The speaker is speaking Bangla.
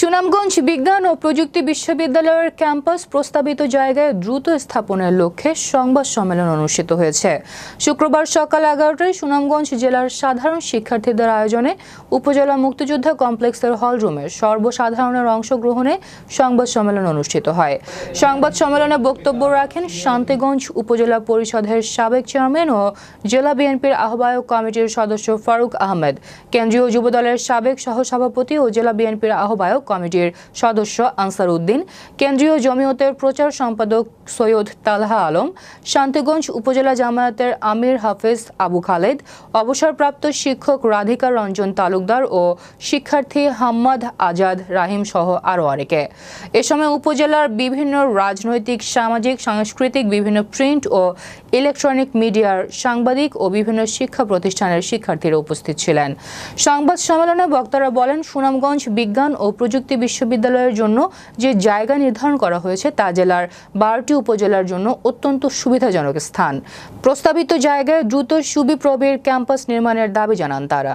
সুনামগঞ্জ বিজ্ঞান ও প্রযুক্তি বিশ্ববিদ্যালয়ের ক্যাম্পাস প্রস্তাবিত জায়গায় দ্রুত স্থাপনের লক্ষ্যে সংবাদ সম্মেলন অনুষ্ঠিত হয়েছে। শুক্রবার সকাল এগারোটায় সুনামগঞ্জ জেলার সাধারণ শিক্ষার্থীদের আয়োজনে উপজেলা মুক্তিযোদ্ধা কমপ্লেক্সের হলরুমে সর্বসাধারণের অংশগ্রহণে সংবাদ সম্মেলন অনুষ্ঠিত হয়। সংবাদ সম্মেলনে বক্তব্য রাখেন শান্তিগঞ্জ উপজেলা পরিষদের সাবেক চেয়ারম্যান ও জেলা বিএনপির আহ্বায়ক কমিটির সদস্য ফারুক আহমেদ। কেন্দ্রীয় যুবদলের সাবেক সহসভাপতি ও জেলা বিএনপির আহ্বায়ক কমিটির সদস্য আনসার উদ্দিন, কেন্দ্রীয় জমিয়তের প্রচার সম্পাদক সৈয়দ তালহা আলম, শান্তিগঞ্জ উপজেলা জামায়াতের আমির হাফেজ আবু খালেদ, অবসরপ্রাপ্ত শিক্ষক রাধিকা রঞ্জন তালুকদার ও শিক্ষার্থী হাম্মাদ আজাদ রাহিম সহ আরও অনেকে। এ সময় উপজেলার বিভিন্ন রাজনৈতিক, সামাজিক, সাংস্কৃতিক, বিভিন্ন প্রিন্ট ও ইলেকট্রনিক মিডিয়ার সাংবাদিক ও বিভিন্ন শিক্ষা প্রতিষ্ঠানের শিক্ষার্থীরা উপস্থিত ছিলেন। সংবাদ সম্মেলনে বক্তারা বলেন, সুনামগঞ্জ বিজ্ঞান ও প্রযুক্তি বিশ্ববিদ্যালয়ের জন্য যে জায়গা নির্ধারণ করা হয়েছে তা জেলার বারোটি উপজেলার জন্য অত্যন্ত সুবিধাজনক স্থান। প্রস্তাবিত জায়গায় দ্রুত সুবিপ্রবের ক্যাম্পাস নির্মাণের দাবি জানান তারা।